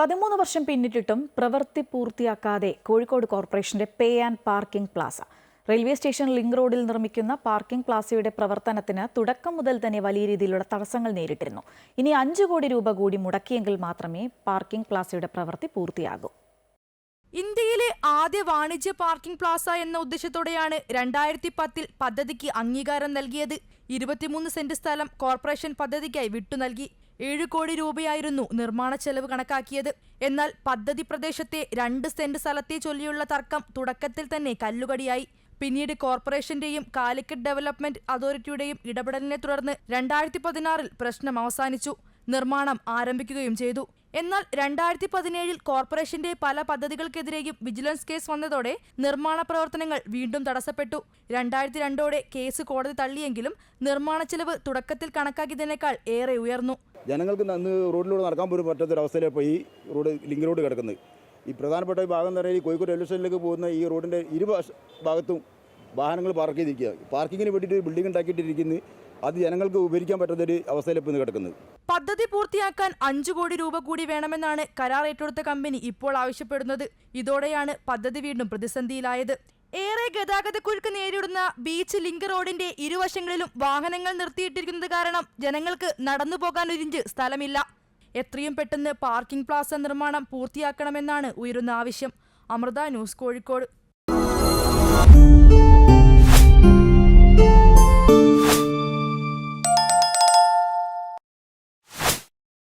പതിമൂന്ന് വർഷം പിന്നിട്ടിട്ടും പ്രവൃത്തി പൂർത്തിയാക്കാതെ കോഴിക്കോട് കോർപ്പറേഷന്റെ pay and parking plaza. Railway station link റോഡിൽ നിർമ്മിക്കുന്ന പാർക്കിംഗ് പ്ലാസയുടെ പ്രവർത്തനത്തിന് തുടക്കം മുതൽ തന്നെ വലിയ രീതിയിലുള്ള തടസ്സങ്ങൾ നേരിട്ടിരുന്നു. ഇനി അഞ്ചു കോടി രൂപ കൂടി മുടക്കിയെങ്കിൽ മാത്രമേ പാർക്കിംഗ് പ്ലാസയുടെ പ്രവൃത്തി പൂർത്തിയാകൂ. ഇന്ത്യയിലെ ആദ്യ വാണിജ്യ പാർക്കിംഗ് പ്ലാസ എന്ന ഉദ്ദേശത്തോടെയാണ് രണ്ടായിരത്തി പത്തിൽ പദ്ധതിക്ക് അംഗീകാരം നൽകിയത്. ഇരുപത്തിമൂന്ന് സെന്റ് സ്ഥലം കോർപ്പറേഷൻ പദ്ധതിക്കായി വിട്ടു നൽകി. ഏഴ് കോടി രൂപയായിരുന്നു നിർമ്മാണ ചെലവ് കണക്കാക്കിയത്. എന്നാൽ പദ്ധതി പ്രദേശത്തെ രണ്ട് സെന്റ് സ്ഥലത്തെ ചൊല്ലിയുള്ള തർക്കം തുടക്കത്തിൽ തന്നെ കല്ലുകടിയായി. പിന്നീട് കോർപ്പറേഷന്റെയും കാലിക്കറ്റ് ഡെവലപ്മെന്റ് അതോറിറ്റിയുടെയും ഇടപെടലിനെ തുടർന്ന് രണ്ടായിരത്തി പതിനാറിൽ പ്രശ്നം അവസാനിച്ചു. നിർമ്മാണം ആരംഭിക്കുകയും ചെയ്തു. എന്നാൽ രണ്ടായിരത്തി പതിനേഴിൽ കോർപ്പറേഷന്റെ പല പദ്ധതികൾക്കെതിരെയും വിജിലൻസ് കേസ് വന്നതോടെ നിർമ്മാണ പ്രവർത്തനങ്ങൾ വീണ്ടും തടസ്സപ്പെട്ടു. രണ്ടായിരത്തി രണ്ടോടെ കേസ് കോടതി തള്ളിയെങ്കിലും നിർമ്മാണ ചെലവ് തുടക്കത്തിൽ കണക്കാക്കിയതിനേക്കാൾ ഏറെ ഉയർന്നു. ജനങ്ങൾക്ക് അന്ന് റോഡിലൂടെ നടക്കാൻ പോലും പറ്റാത്തൊരവസ്ഥയിലാണ് ഇപ്പോൾ ഈ റോഡ് ലിങ്ക് റോഡ് കിടക്കുന്നത്. ഈ പ്രധാനപ്പെട്ട ഭാഗം എന്ന് ഈ കോഴിക്കോട് റെയിൽവേ സ്റ്റേഷനിലേക്ക് പോകുന്ന ഈ റോഡിന്റെ ഇരു ഭാഗത്തും വാഹനങ്ങൾ പാർക്ക് ചെയ്തിരിക്കുക പാർക്കിങ്ങിന് വേണ്ടിയിട്ട് ബിൽഡിംഗ് ഉണ്ടാക്കിയിട്ടിരിക്കുന്നത് അത് ജനങ്ങൾക്ക് ഉപയോഗിക്കാൻ പറ്റാത്തൊരു ഒരു ഇന്ന് കിടക്കുന്നത്. പദ്ധതി പൂർത്തിയാക്കാൻ അഞ്ചു കോടി രൂപ കൂടി വേണമെന്നാണ് കരാർ ഏറ്റെടുത്ത കമ്പനി ഇപ്പോൾ ആവശ്യപ്പെടുന്നത്. ഇതോടെയാണ് പദ്ധതി വീണ്ടും പ്രതിസന്ധിയിലായത്. ഏറെ ഗതാഗതക്കുരുക്ക് നേരിടുന്ന ബീച്ച് ലിങ്ക് റോഡിന്റെ ഇരുവശങ്ങളിലും വാഹനങ്ങൾ നിർത്തിയിട്ടിരിക്കുന്നത് കാരണം ജനങ്ങൾക്ക് നടന്നു പോകാൻ ഒരിഞ്ച് സ്ഥലമില്ല. എത്രയും പെട്ടെന്ന് പാർക്കിംഗ് പ്ലാസ നിർമ്മാണം പൂർത്തിയാക്കണമെന്നാണ് ഉയരുന്ന ആവശ്യം. അമൃത ന്യൂസ് കോഴിക്കോട്.